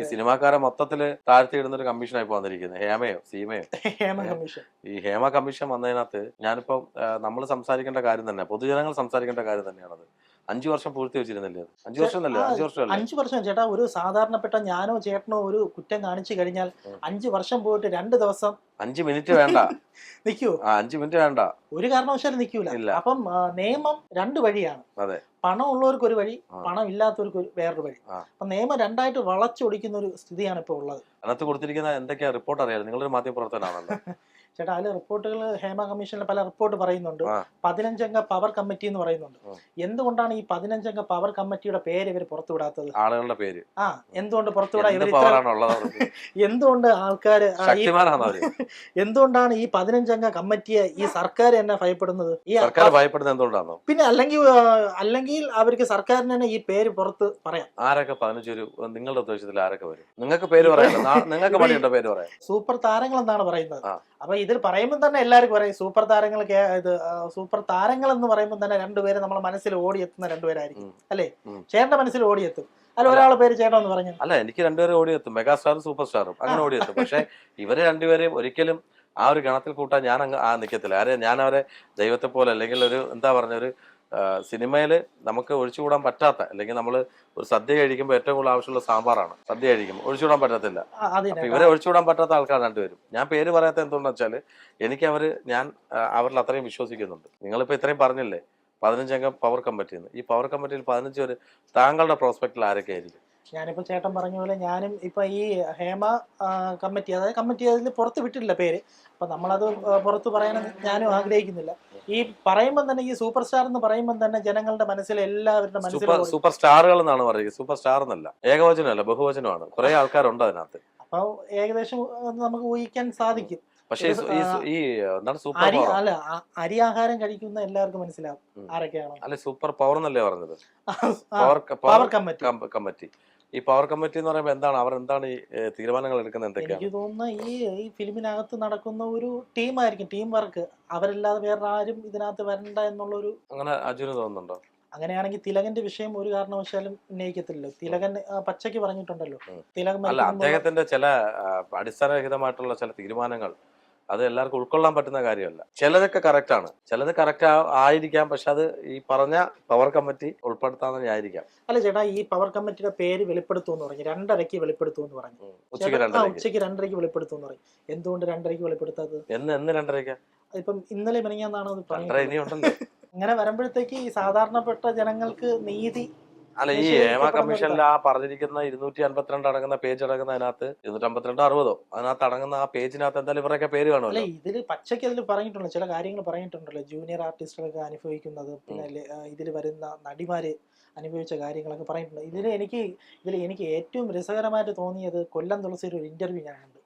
ഈ സിനിമാക്കാരെ മൊത്തത്തിൽ താഴ്ത്തിയിടുന്ന ഒരു കമ്മീഷനായി ഇപ്പൊ വന്നിരിക്കുന്നത്. ഹേമയോ? സീമയോ? ഈ ഹേമ കമ്മീഷൻ വന്നതിനകത്ത് ഞാനിപ്പോ നമ്മൾ സംസാരിക്കേണ്ട കാര്യം തന്നെ പൊതുജനങ്ങൾ സംസാരിക്കേണ്ട കാര്യം തന്നെയാണത്. അഞ്ചു വർഷം പൂർത്തി വെച്ചിരുന്നല്ലേ അഞ്ചു വർഷം അല്ലേ അഞ്ചു വർഷം അഞ്ചു വർഷം ചേട്ടാ ഒരു സാധാരണപ്പെട്ട ഞാനോ ചേട്ടനോ ഒരു കുറ്റം കാണിച്ചു കഴിഞ്ഞാൽ. അഞ്ചു വർഷം പോയിട്ട് രണ്ട് ദിവസം അഞ്ചു മിനിറ്റ് വേണ്ട. നിൽക്കൂ അഞ്ചു മിനിറ്റ് വേണ്ട. ഒരു കാരണവശാലും നിൽക്കൂല. അപ്പം നിയമം രണ്ട് വഴിയാണ്. അതെ. പണം ഉള്ളവർക്ക് ഒരു വഴി. പണം ഇല്ലാത്തവർക്ക് വേറൊരു വഴി. അപ്പൊ നിയമം രണ്ടായിട്ട് വളച്ചൊടിക്കുന്ന ഒരു സ്ഥിതിയാണ് ഇപ്പോൾ ഉള്ളത്. അതിനകത്ത് കൊടുത്തിരിക്കുന്ന എന്തൊക്കെയാ റിപ്പോർട്ട് അറിയാലോ? നിങ്ങളൊരു മാധ്യമ പ്രവർത്തനാണല്ലോ ചേട്ടാ അതിൽ റിപ്പോർട്ടുകൾ ഹേമ കമ്മീഷനിൽ പല റിപ്പോർട്ട് പറയുന്നുണ്ട്. പതിനഞ്ചംഗ പവർ കമ്മിറ്റി എന്ന് പറയുന്നുണ്ട്. എന്തുകൊണ്ടാണ് ഈ പതിനഞ്ചംഗ പവർ കമ്മിറ്റിയുടെ പേര് ഇവർ പുറത്തുവിടാത്തത് ആളുകളുടെ പേര്. ആ എന്തുകൊണ്ട് പുറത്തുവിടാ ഇവർ? എന്തുകൊണ്ട് ആൾക്കാർ എന്തുകൊണ്ടാണ് ഈ പതിനഞ്ചംഗ കമ്മിറ്റിയെ ഈ സർക്കാർ തന്നെ ഭയപ്പെടുന്നത്? ഈ സർക്കാർ ഭയപ്പെടുന്നത് എന്തുകൊണ്ടാണോ പിന്നെ അല്ലെങ്കിൽ അല്ലെങ്കിൽ അവർക്ക് സർക്കാരിന് തന്നെ ഈ പേര് പുറത്ത് പറയാം. ആരൊക്കെ പതിനഞ്ചു നിങ്ങളുടെ ഉദ്ദേശത്തിൽ ആരൊക്കെ വരും? നിങ്ങൾക്ക് പേര് പറയാം നിങ്ങൾക്ക് മടിയുണ്ടോ പേര് പറയാം സൂപ്പർ താരങ്ങൾ എന്നാണ് പറയുന്നത്. അപ്പൊ ഇതിൽ പറയുമ്പോൾ തന്നെ എല്ലാവർക്കും പറയും സൂപ്പർ താരങ്ങൾ ഇത് സൂപ്പർ താരങ്ങൾ എന്ന് പറയുമ്പോൾ തന്നെ രണ്ടുപേര് നമ്മളെ മനസ്സിൽ ഓടിയെത്തുന്ന രണ്ടുപേരായിരിക്കും. അല്ലേ. ചേട്ടന്റെ മനസ്സിൽ ഓടിയെത്തും. അല്ല ഒരാളെ പേര് ചേട്ടൻ എന്ന് പറഞ്ഞു? അല്ല എനിക്ക് രണ്ടുപേരും ഓടിയെത്തും. മെഗാ സ്റ്റാറും സൂപ്പർ സ്റ്റാറും അങ്ങനെ ഓടിയെത്തും. പക്ഷെ ഇവരെ രണ്ടുപേരെയും ഒരിക്കലും ആ ഒരു ഗണത്തിൽ കൂട്ടാൻ ഞാൻ അങ്ങ് ആ നിൽക്കത്തില്ല ആരെ ഞാൻ അവരെ ദൈവത്തെ പോലെ അല്ലെങ്കിൽ ഒരു എന്താ പറഞ്ഞ ഒരു സിനിമയിൽ നമുക്ക് ഒഴിച്ചുകൂടാൻ പറ്റാത്ത അല്ലെങ്കിൽ നമ്മൾ ഒരു സദ്യ കഴിക്കുമ്പോൾ ഏറ്റവും കൂടുതൽ ആവശ്യമുള്ള സാമ്പാറാണ്. സദ്യ കഴിക്കുമ്പോൾ ഒഴിച്ചുകൂടാൻ പറ്റത്തില്ല. അപ്പൊ ഇവരെ ഒഴിച്ചുകൂടാൻ പറ്റാത്ത ആൾക്കാർ രണ്ടുപേരും. ഞാൻ പേര് പറയാത്ത എന്തുകൊണ്ടെന്ന് വെച്ചാൽ എനിക്ക് അവർ ഞാൻ അവരിൽ അത്രയും വിശ്വസിക്കുന്നുണ്ട്. നിങ്ങളിപ്പോ ഇത്രയും പറഞ്ഞില്ലേ? പതിനഞ്ചംഗം പവർ കമ്മിറ്റിന്ന്. ഈ പവർ കമ്മിറ്റിയിൽ പതിനഞ്ച് പേര് താങ്കളുടെ പ്രോസ്പെക്റ്റിൽ ആരൊക്കെ ആയിരിക്കും ഞാനിപ്പോ ചേട്ടൻ പറഞ്ഞ പോലെ ഞാനും ഇപ്പൊ ഈ ഹേമ കമ്മിറ്റി അതായത് കമ്മിറ്റി അതിൽ പുറത്ത് വിട്ടിട്ടില്ല പേര്. അപ്പൊ നമ്മളത് പുറത്ത് പറയാൻ ഞാനും ആഗ്രഹിക്കുന്നില്ല. ഈ പറയുമ്പോൾ തന്നെ ഈ സൂപ്പർ സ്റ്റാർ എന്ന് പറയുമ്പോൾ തന്നെ ജനങ്ങളുടെ മനസ്സിൽ എല്ലാവരുടെ മനസ്സിൽ സൂപ്പർ സ്റ്റാറുകൾ എന്നാണ് പറയുന്നത് സൂപ്പർ സ്റ്റാർ എന്നല്ല ഏകവചനമല്ല ബഹുവചനമാണ്. കുറെ ആൾക്കാരുണ്ട് അതിനകത്ത്. അപ്പൊ ഏകദേശം നമുക്ക് ഊഹിക്കാൻ സാധിക്കും. പക്ഷേ ഈ എന്താണ് സൂപ്പർ അരി പവർ അല്ല അരി ആഹാരം കഴിക്കുന്ന എല്ലാവർക്കും മനസ്സിലാവും ആരൊക്കെയാണ്. അല്ലെ സൂപ്പർ പവർ എന്നല്ലേ പറഞ്ഞത്? Power committee. ഈ പവർ കമ്മിറ്റി എന്ന് പറയുമ്പോൾ എന്താണ്? അവർ എന്താണ് ഈ തീരുമാനങ്ങൾ എടുക്കുന്നത് എന്തൊക്കെയാണ്? എനിക്ക് തോന്നുന്ന ഈ ഈ ഫിലിമിനകത്ത് നടക്കുന്ന ഒരു ടീമായിരിക്കും ടീം വർക്ക് അവരല്ലാതെ വേറെ ആരും ഇതിനകത്ത് വരണ്ട എന്നുള്ളൊരു അങ്ങനെ അജുന് തോന്നുന്നുണ്ടോ? അങ്ങനെയാണെങ്കിൽ തിലകന്റെ വിഷയം ഒരു കാരണവശാലും ഉന്നയിക്കത്തില്ലല്ലോ തിലകൻ ആ, പച്ചയ്ക്ക് പറഞ്ഞിട്ടുണ്ടല്ലോ. തിലകൻ അല്ല മരിക്കുമ്പോൾ അദ്ദേഹത്തിന്റെ ചില അടിസ്ഥാനരഹിതമായിട്ടുള്ള ചില തീരുമാനങ്ങൾ അത് എല്ലാവർക്കും ഉൾക്കൊള്ളാൻ പറ്റുന്ന കാര്യമല്ല. ചിലതൊക്കെ കറക്റ്റ് ആണ്. ചിലത് കറക്റ്റ് ആയിരിക്കാം. പക്ഷെ അത് ഈ പറഞ്ഞ പവർ കമ്മിറ്റി ഉൾപ്പെടുത്താൻ ആയിരിക്കാം. അല്ല ചേട്ടാ ഈ പവർ കമ്മിറ്റിയുടെ പേര് വെളിപ്പെടുത്തുമെന്ന് പറഞ്ഞു. രണ്ടരയ്ക്ക് വെളിപ്പെടുത്തുമെന്ന് പറഞ്ഞു. ഉച്ചയ്ക്ക് രണ്ടരക്ക് രണ്ടരയ്ക്ക്. ഉച്ചയ്ക്ക് രണ്ടരയ്ക്ക് വെളിപ്പെടുത്തുമെന്ന് പറഞ്ഞു. എന്തുകൊണ്ട് രണ്ടരയ്ക്ക് വെളിപ്പെടുത്താത്തത്? എന്ന് എന്ന് രണ്ടരയ്ക്ക്? ഇപ്പം ഇന്നലെ മിനിങ്ങാന്നാണോ അത് രണ്ടര പറഞ്ഞത്. അങ്ങനെ വരുമ്പോഴത്തേക്ക് ഈ സാധാരണപ്പെട്ട ജനങ്ങൾക്ക് നീതി അല്ല ഈ ഏമ കമ്മീഷനിൽ ആ പറഞ്ഞിരിക്കുന്ന ഇരുന്നൂറ്റി അമ്പത്തിരണ്ട് അടങ്ങുന്ന പേജ് അടങ്ങുന്ന അതിനകത്ത് ഇരുന്നൂറ്റി അമ്പത്തിരണ്ട് അറുപതോ? അതിനകത്ത് അടങ്ങുന്ന ആ പേജിനകത്ത് എന്തായാലും ഇവരൊക്കെ പേര് കാണുമല്ലോ. ഇതിൽ പച്ചയ്ക്ക് അതിൽ പറഞ്ഞിട്ടുണ്ടല്ലോ ചില കാര്യങ്ങൾ പറഞ്ഞിട്ടുണ്ടല്ലോ. ജൂനിയർ ആർട്ടിസ്റ്റുകളൊക്കെ അനുഭവിക്കുന്നത് പിന്നെ ഇതിൽ വരുന്ന നടിമാര് അനുഭവിച്ച കാര്യങ്ങളൊക്കെ പറഞ്ഞിട്ടുണ്ട്. ഇതിൽ എനിക്ക് ഇതിൽ എനിക്ക് ഏറ്റവും രസകരമായിട്ട് തോന്നിയത് കൊല്ലം തുളസിയുടെ ഒരു ഇന്റർവ്യൂ ഞാൻ കണ്ടു.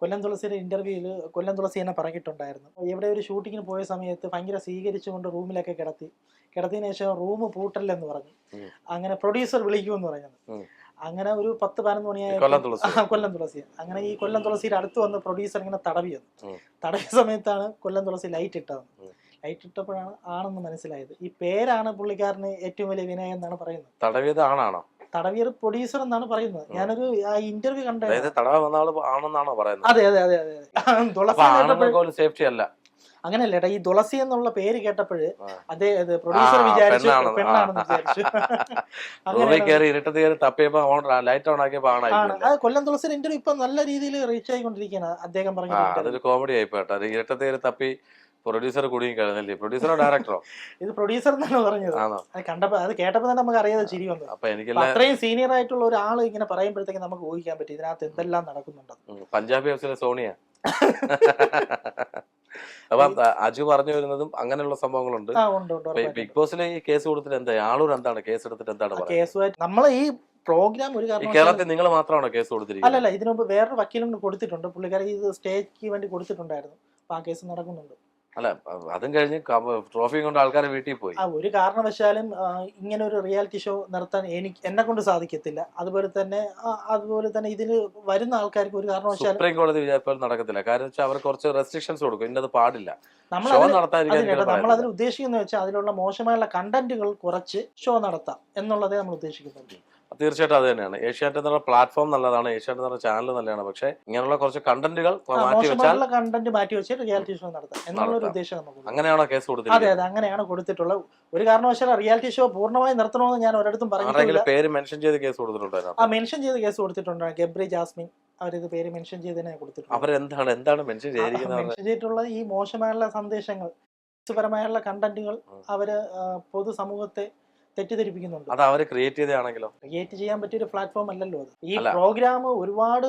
കൊല്ലം തുളസിയുടെ ഇന്റർവ്യൂവിൽ കൊല്ലം തുളസി എന്നെ പറഞ്ഞിട്ടുണ്ടായിരുന്നു. എവിടെ ഒരു ഷൂട്ടിങ്ങിന് പോയ സമയത്ത് ഭയങ്കര സ്വീകരിച്ചുകൊണ്ട് റൂമിലൊക്കെ കിടത്തി. കിടത്തിയതിനു ശേഷം റൂം പൂട്ടല്ലെന്ന് പറഞ്ഞു. അങ്ങനെ പ്രൊഡ്യൂസർ വിളിക്കുമെന്ന് പറഞ്ഞത്. അങ്ങനെ ഒരു പത്ത് പതിനൊന്ന് മണിയായ കൊല്ലം തുളസി. അങ്ങനെ ഈ കൊല്ലം തുളസിയുടെ അടുത്ത് വന്ന് പ്രൊഡ്യൂസർ ഇങ്ങനെ തടവി വന്നു. തടവിയ സമയത്താണ് കൊല്ലം തുളസി ലൈറ്റ് ഇട്ടത്. ലൈറ്റ് ഇട്ടപ്പോഴാണ് ആണെന്ന് മനസ്സിലായത്. ഈ പേരാണ് പുള്ളിക്കാരന് ഏറ്റവും വലിയ വിനയം എന്നാണ് പറയുന്നത്. തടവിയത് ആണാണോ? തടവിയർ പ്രൊഡ്യൂസർ എന്നാണ് പറയുന്നത്. ഞാനൊരു ഇന്റർവ്യൂ കണ്ട ആണെന്നാണോ പറയുന്നത്? അതെ അതെ അതെ അതെ തുളസി സേഫ്റ്റി അല്ല. അങ്ങനെയല്ല ഏട്ടാ ഈ തുളസി എന്നുള്ള പേര് കേട്ടപ്പോഴ്. അതേ പ്രൊഡ്യൂസർ വിചാരിച്ചു പെണ്ണാണെന്ന്. വിചാരിച്ചു. അത്. കൊല്ലം തുളസിയുടെ ഇന്റർവ്യൂ ഇപ്പൊ നല്ല രീതിയിൽ റീച്ച് ആയിക്കൊണ്ടിരിക്കുകയാണ്. അദ്ദേഹം പറഞ്ഞു കോമഡി ഇരുട്ടത്ത് തപ്പി പ്രൊഡ്യൂസർ കൂടി കഴിഞ്ഞല്ലേ പ്രൊഡ്യൂസറോ ഡയറക്ടറോ ഇത് പ്രൊഡ്യൂസർ എന്നാണ് പറഞ്ഞത്. ആണോ? അത് കണ്ടപ്പോ അത് കേട്ടപ്പോ തന്നെ നമുക്ക് അറിയാതെ ചിരി വന്നത് അപ്പൊ എനിക്ക് അത്രയും സീനിയർ ആയിട്ടുള്ള ഒരാൾ ഇങ്ങനെ പറയുമ്പോഴത്തേക്ക് നമുക്ക് ഊഹിക്കാൻ പറ്റും. ഇതിനകത്ത് എന്തെല്ലാം നടക്കുന്നുണ്ട് പഞ്ചാബി ഹൗസിലെ സോണിയ. അപ്പൊ അജു പറഞ്ഞു വരുന്നതും അങ്ങനെയുള്ള സംഭവങ്ങളുണ്ട്. ബിഗ് ബോസിലെ ഈ കേസ് കൊടുത്തിട്ട് എന്താ? ആളൂർ എന്താണ് കേസ് എടുത്തിട്ട് എന്താണ് നമ്മളെ ഈ പ്രോഗ്രാം ഒരു കേരളത്തിൽ നിങ്ങൾ മാത്രമാണോ കേസ് കൊടുത്തിരിക്കുന്നത്? അല്ലല്ല ഇതിനു മുമ്പ് വേറൊരു വക്കീലും കൊടുത്തിട്ടുണ്ട്. പുള്ളിക്കാരി ഇത് സ്റ്റേക്ക് വേണ്ടി കൊടുത്തിട്ടുണ്ടായിരുന്നു. അപ്പൊ ആ കേസ് നടക്കുന്നുണ്ട്. അല്ല അതും കഴിഞ്ഞ് ട്രോഫിയും കൊണ്ട് ആൾക്കാരെ വീട്ടിൽ പോയി. ആ ഒരു കാരണവശാലും ഇങ്ങനെ ഒരു റിയാലിറ്റി ഷോ നടത്താൻ എനിക്ക് എന്നെ കൊണ്ട് സാധിക്കത്തില്ല. അതുപോലെ തന്നെ അതുപോലെ തന്നെ ഇതിന് വരുന്ന ആൾക്കാർക്ക് ഒരു കാരണവശാലും സുപ്രീം കോടതി വിചാരിപ്പോൾ നടക്കത്തില്ല. കാരണം വെച്ചാൽ അവർ കുറച്ച് റെസ്ട്രിക്ഷൻസ് കൊടുക്കും. ഇന്നത് പാടില്ല. നമ്മൾ അതിന് നമ്മൾ. അതിൽ ഉദ്ദേശിക്കുന്നത് വെച്ചാൽ അതിലുള്ള മോശമായുള്ള കണ്ടന്റുകൾ കുറച്ച് ഷോ നടത്താം എന്നുള്ളതേ നമ്മൾ ഉദ്ദേശിക്കുന്നുണ്ട് തീർച്ചയായിട്ടും അത് തന്നെയാണ്. ഏഷ്യാനെറ്റ് എന്നുള്ള പ്ലാറ്റ്ഫോം നല്ലതാണ്. ഏഷ്യാനെറ്റ് എന്നുള്ള ചാനൽ നല്ലതാണ്. പക്ഷേ ഇങ്ങനെയുള്ള കുറച്ച് കണ്ടന്റുകൾ മാറ്റി വെച്ചാൽ കണ്ടന്റ് മാറ്റി വെച്ച് റിയാലിറ്റി ഷോ നടത്താം എന്നുള്ള ഒരു നടത്താം. ഉദ്ദേശം നമുക്ക് അങ്ങനെയാണോ കേസ് അതെ അതെ അങ്ങനെയാണ് കൊടുത്തിട്ടുള്ളത്. ഒരു കാരണവശാലും റിയാലിറ്റി ഷോ പൂർണമായി നിർത്തണമെന്ന് ഞാൻ ഒരിടത്തും ആരെങ്കിലും പേര് മെൻഷൻ ചെയ്ത് കേസ് കൊടുത്തിട്ടുണ്ടായിരുന്നു? ആ മെൻഷൻ ചെയ്ത് കേസ് കൊടുത്തിട്ടുണ്ട്. ഗബ്രി ജാസ്മിൻ അവരിത് പേര് മെൻഷൻ ചെയ്തതിനെ കൊടുത്തിട്ടുണ്ട്. അവരെന്താണ്? എന്താണ് മെൻഷൻ ചെയ്തിരിക്കുന്നത്? മെൻഷൻ ചെയ്തിട്ടുള്ള ഈ മോശമായുള്ള സന്ദേശങ്ങൾ പരമായുള്ള കണ്ടന്റുകൾ. അവർ പൊതുസമൂഹത്തെ തെറ്റിദ്ധരിപ്പിക്കുന്നുണ്ട്. അത് അവർ ക്രിയേറ്റ് ചെയ്താണെങ്കിലോ ക്രിയേറ്റ് ചെയ്യാൻ പറ്റിയ ഒരു പ്ലാറ്റ്ഫോം അല്ലല്ലോ അത്. ഈ പ്രോഗ്രാം ഒരുപാട്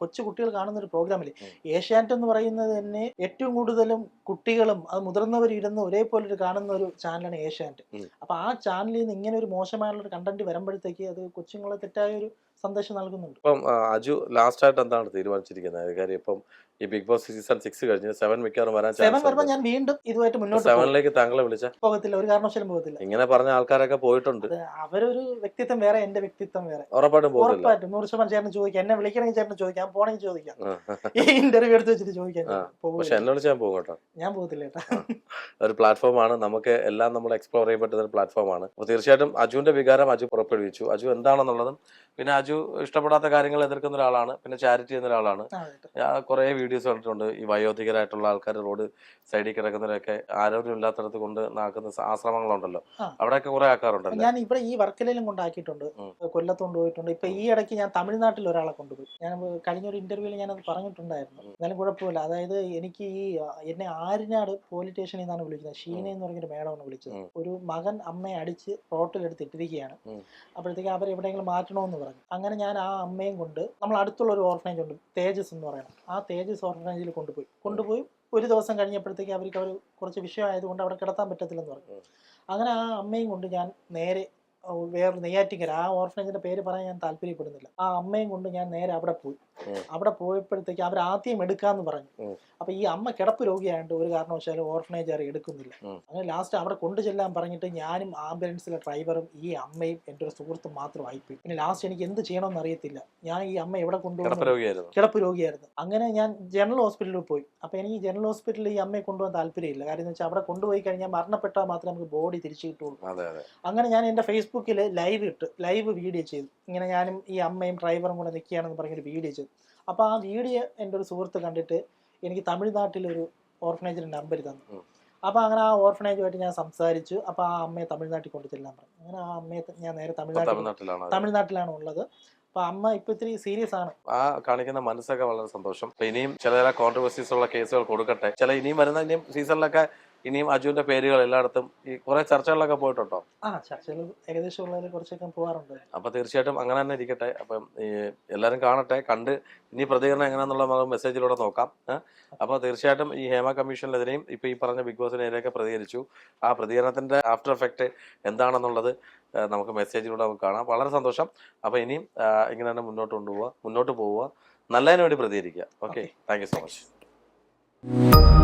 കൊച്ചു കുട്ടികൾ കാണുന്ന ഒരു പ്രോഗ്രാമില്ലേ. ഏഷ്യാനെറ്റ് എന്ന് പറയുന്നത് തന്നെ ഏറ്റവും കൂടുതലും കുട്ടികളും അത് മുതിർന്നവരും ഇരുന്ന് ഒരേപോലെ ഒരു കാണുന്ന ഒരു ചാനലാണ് ഏഷ്യാനെറ്റ്. അപ്പൊ ആ ചാനലിൽ നിന്ന് ഇങ്ങനെ ഒരു മോശമായുള്ള ഒരു കണ്ടന്റ് വരുമ്പോഴത്തേക്ക് അത് കൊച്ചുങ്ങളെ തെറ്റായ ഒരു സന്ദേശം നൽകുന്നുണ്ട്. ഇപ്പം അജു ലാസ്റ്റ് ആയിട്ട് എന്താണ് തീരുമാനിച്ചിരിക്കുന്നത്? കാര്യം ഇപ്പം ഈ ബിഗ് ബോസ് സീസൺ സിക്സ് കഴിഞ്ഞ് സെവൻ മിക്കവാറും വരാൻ സെവൻ വരുമ്പോൾ ഞാൻ വീണ്ടും ഇതുമായിട്ട് മുന്നോട്ട് പോകും. സെവനിലേക്ക് താങ്കളെ വിളിച്ച. പോകത്തില്ല ഒരു കാരണവശാലും പോകത്തില്ല. ഇങ്ങനെ പറഞ്ഞ ആൾക്കാരൊക്കെ പോയിട്ടുണ്ട്. അവരൊരു വ്യക്തിത്വം വേറെ എന്റെ വ്യക്തിത്വം വേറെ. ഉറപ്പായിട്ടും ഉറപ്പായിട്ടും നൂറ് ശതമാനം ചേട്ടന് ചോദിക്കാം. എന്നെ വിളിക്കണമെങ്കിൽ ചേട്ടന് ചോദിക്കാം. പോണെങ്കിൽ ചോദിക്കാം. ഈ ഇന്റർവ്യൂ എടുത്ത് വെച്ചിട്ട് ചോദിക്കാം. പക്ഷെ എന്നെ വിളിച്ചാൽ പോകും കേട്ടോ ഞാൻ പോകത്തില്ല കേട്ടോ. ഒരു പ്ലാറ്റ്ഫോമാണ് നമുക്ക് എല്ലാം നമ്മൾ എക്സ്പ്ലോർ ചെയ്യാൻ പറ്റുന്ന ഒരു പ്ലാറ്റ്ഫോം ആണ്. അപ്പോൾ തീർച്ചയായിട്ടും അജുവിന്റെ വികാരം അജു പുറപ്പെടുവിച്ചു. അജു എന്താണെന്നുള്ളതും പിന്നെ അജു ഇഷ്ടപ്പെടാത്ത കാര്യങ്ങൾ എതിർക്കുന്ന ഒരാളാണ്. പിന്നെ ചാരിറ്റി ചെയ്യുന്ന ഒരാളാണ് കുറേ ചേട്ടാ. വീഡിയോസ് കണ്ടിട്ടുണ്ട്. ഈ വയോധികരായിട്ടുള്ള ആൾക്കാർ റോഡ് സൈഡിൽ കിടക്കുന്നവരൊക്കെ ആരോഗ്യമില്ലാത്തടത്ത് കൊണ്ട് നാക്കുന്ന ആശ്രമങ്ങളുണ്ടല്ലോ. അവിടെയൊക്കെ കുറെ ആൾക്കാരുണ്ട് ഞാൻ ഇവിടെ ഈ വർക്കലയിലും കൊണ്ടാക്കിയിട്ടുണ്ട്. കൊല്ലത്തോണ്ട് കൊല്ലത്ത് കൊണ്ടുപോയിട്ടുണ്ട്. ഇപ്പൊ ഈ ഇടയ്ക്ക് ഞാൻ തമിഴ്നാട്ടിൽ ഒരാളെ കൊണ്ടുപോയി. ഞാൻ കഴിഞ്ഞൊരു ഇന്റർവ്യൂവിൽ അത് പറഞ്ഞിട്ടുണ്ടായിരുന്നു. എന്നാലും കുഴപ്പമില്ല. അതായത് എനിക്ക് ഈ എന്നെ ആരിനാട് പോലീസ് സ്റ്റേഷനിൽ നിന്നാണ് വിളിക്കുന്നത്. ഷീന എന്ന് പറഞ്ഞൊരു മേഡമാണ് വിളിച്ചത്. ഒരു മകൻ അമ്മയെ അടിച്ച് റോട്ടിലെടുത്ത് ഇട്ടിരിക്കുകയാണ്. അപ്പോഴത്തേക്ക് അവർ എവിടെയെങ്കിലും മാറ്റണമെന്ന് പറഞ്ഞു. അങ്ങനെ ഞാൻ ആ അമ്മയും കൊണ്ട് നമ്മൾ അടുത്തുള്ള ഒരു ഓർഫനേജ് ഉണ്ട്. തേജസ് എന്ന് പറയണം. ആ തേജസ് ഓർഫനേജിൽ കൊണ്ടുപോയി. കൊണ്ടുപോയി ഒരു ദിവസം കഴിഞ്ഞപ്പോഴത്തേക്ക് അവർക്ക് അവർ കുറച്ച് വിഷയമായതുകൊണ്ട് അവിടെ കിടത്താൻ പറ്റത്തില്ലെന്ന് പറഞ്ഞു. അങ്ങനെ ആ അമ്മയും കൊണ്ട് ഞാൻ നേരെ വേറെ വേറൊരു നെയ്യാറ്റിങ്കര ആ ഓർഫനേജിന്റെ പേര് പറയാൻ ഞാൻ താല്പര്യപ്പെടുന്നില്ല. ആ അമ്മയും കൊണ്ട് ഞാൻ നേരെ അവിടെ പോയി. അവിടെ പോയപ്പോഴത്തേക്ക് അവർ ആദ്യം എടുക്കാന്ന് പറഞ്ഞു. അപ്പൊ ഈ അമ്മ കിടപ്പ് രോഗിയായതുകൊണ്ട് ഒരു കാരണവശാലും ഓർഫനേജ് ആരും എടുക്കുന്നില്ല. അങ്ങനെ ലാസ്റ്റ് അവിടെ കൊണ്ടു ചെല്ലാൻ പറഞ്ഞിട്ട് ഞാനും ആംബുലൻസിലെ ഡ്രൈവറും ഈ അമ്മയും എന്റെ ഒരു സുഹൃത്തും മാത്രമായി പോയി പിന്നെ ലാസ്റ്റ് എനിക്ക് എന്ത് ചെയ്യണമെന്ന് അറിയത്തില്ല. ഞാൻ ഈ അമ്മ എവിടെ കൊണ്ടുപോകുന്നു കിടപ്പ് രോഗിയായിരുന്നു. അങ്ങനെ ഞാൻ ജനറൽ ഹോസ്പിറ്റലിൽ പോയി. അപ്പൊ എനിക്ക് ജനറൽ ഹോസ്പിറ്റലിൽ ഈ അമ്മയെ കൊണ്ടുപോകാൻ താല്പര്യമില്ല കാര്യം എന്ന് വെച്ചാൽ അവിടെ കൊണ്ടുപോയി കഴിഞ്ഞാൽ മരണപ്പെട്ടാൽ മാത്രമേ നമുക്ക് ബോഡി തിരിച്ചു കിട്ടുള്ളൂ അങ്ങനെ ഞാൻ എന്റെ ഫേസ്ബുക്കിൽ ലൈവ് ഇട്ട് ലൈവ് വീഡിയോ ചെയ്തു. ഇങ്ങനെ ഞാനും ഈ അമ്മയും ഡ്രൈവറും കൂടെ നിൽക്കുകയാണെന്ന് പറഞ്ഞൊരു വീഡിയോ ചെയ്തു. അപ്പോൾ ആ വീഡിയോ എന്റെ ഒരു സുഹൃത്ത് കണ്ടിട്ട് എനിക്ക് തമിഴ്നാട്ടിലൊരു ഓർഫനേജിന്റെ നമ്പർ തന്നു. അപ്പൊ അപ്പോൾ അങ്ങനെ ആ ഓർഫനേജുമായിട്ട് ഞാൻ സംസാരിച്ചു. അപ്പോൾ ആ അമ്മയെ തമിഴ്നാട്ടിൽ കൊണ്ടു ചെല്ലാൻ പറഞ്ഞു. അങ്ങനെ ആ അമ്മയെ ഞാൻ നേരെ തമിഴ്നാട്ടിൽ തമിഴ്നാട്ടിലാണ് ഉള്ളത്. അപ്പൊ അമ്മ ഇപ്പൊ ഇത്തിരി സീരിയസ് ആണ്. ആ കാണിക്കുന്ന മനസ്സൊക്കെ വളരെ സന്തോഷം. ഇനിയും ചില ചില കോൺട്രവേഴ്സീസ് ഉള്ള കേസുകൾ കൊടുക്കട്ടെ. ചില ഇനിയും വരുന്ന ഇനിയും സീസണിലൊക്കെ ഇനിയും അജുവിന്റെ പേരുകൾ എല്ലായിടത്തും ഈ കുറെ ചർച്ചകളിലൊക്കെ പോയിട്ടുണ്ടോ? ആ ചർച്ചകൾ ഏകദേശം ഉള്ളതിൽ കുറച്ചൊക്കെ പോകാറുണ്ട് അപ്പൊ തീർച്ചയായിട്ടും അങ്ങനെ തന്നെ ഇരിക്കട്ടെ. അപ്പം ഈ എല്ലാവരും കാണട്ടെ കണ്ട് ഇനി പ്രതികരണം എങ്ങനെയാന്നുള്ള നമുക്ക് മെസ്സേജിലൂടെ നോക്കാം? അപ്പൊ തീർച്ചയായിട്ടും ഈ ഹേമ കമ്മീഷനിലെതിരെയും ഇപ്പൊ ഈ പറഞ്ഞ ബിഗ് ബോസിനെതിരെയൊക്കെ പ്രതികരിച്ചു. ആ പ്രതികരണത്തിന്റെ ആഫ്റ്റർ എഫക്റ്റ് എന്താണെന്നുള്ളത് നമുക്ക് മെസ്സേജിലൂടെ നമുക്ക് കാണാം. വളരെ സന്തോഷം. അപ്പൊ ഇനിയും ഇങ്ങനെ തന്നെ മുന്നോട്ട് കൊണ്ടുപോവുക മുന്നോട്ട് പോവുക. നല്ലതിനു വേണ്ടി പ്രതികരിക്കുക. Okay. Thank you so much.